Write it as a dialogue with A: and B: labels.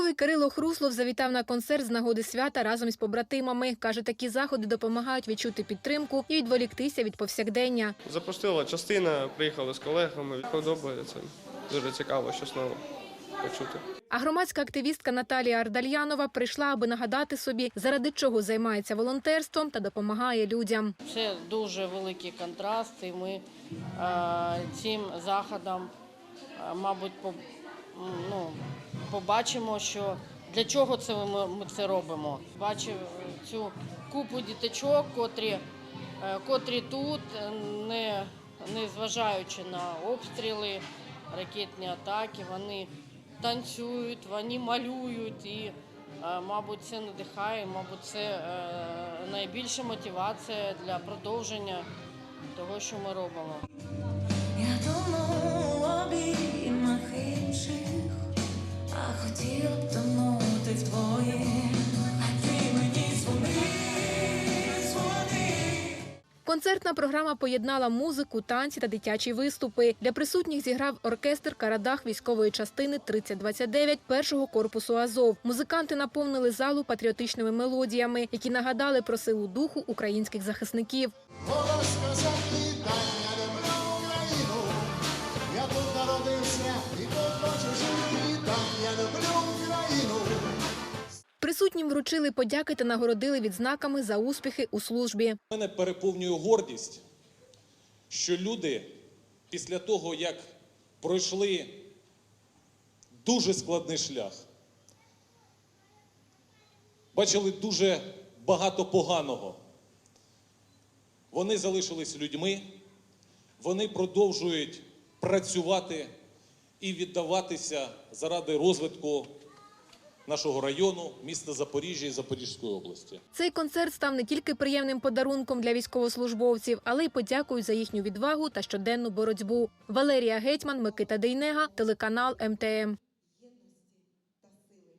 A: Військовий Кирило Хруслов завітав на концерт з нагоди свята разом із побратимами. Каже, такі заходи допомагають відчути підтримку і відволіктися від повсякдення.
B: Запустила частина, приїхали з колегами. Подобається. Дуже цікаво, щось нове почути.
A: А громадська активістка Наталія Ардальянова прийшла, аби нагадати собі, заради чого займається волонтерством та допомагає людям.
C: Це дуже великий контраст, і ми е, цим заходом, е, мабуть, ну, побачимо, що для чого це ми, це робимо. Бачив цю купу діточок, котрі, е, котрі тут, е, не, не зважаючи на обстріли, ракетні атаки, вони танцюють, вони малюють і. Е, Мабуть, це надихає, мабуть, це найбільша мотивація для продовження того, що ми робимо.
A: Концертна програма поєднала музику, танці та дитячі виступи. Для присутніх зіграв оркестр Карадах військової частини 3029 першого корпусу Азов. Музиканти наповнили залу патріотичними мелодіями, які нагадали про силу духу українських захисників.
D: Я тут народився і тут хочу жити. Там я люблю Україну.
A: Присутнім вручили подяки та нагородили відзнаками за успіхи у службі.
E: Мене переповнює гордість, що люди після того, як пройшли дуже складний шлях, бачили дуже багато поганого. Вони залишились людьми, вони продовжують працювати і віддаватися заради розвитку нашого району, міста Запоріжжя і Запорізької області.
A: Цей концерт став не тільки приємним подарунком для військовослужбовців, але й подякою за їхню відвагу та щоденну боротьбу. Валерія Гетьман, Микита Дейнега, телеканал МТМ.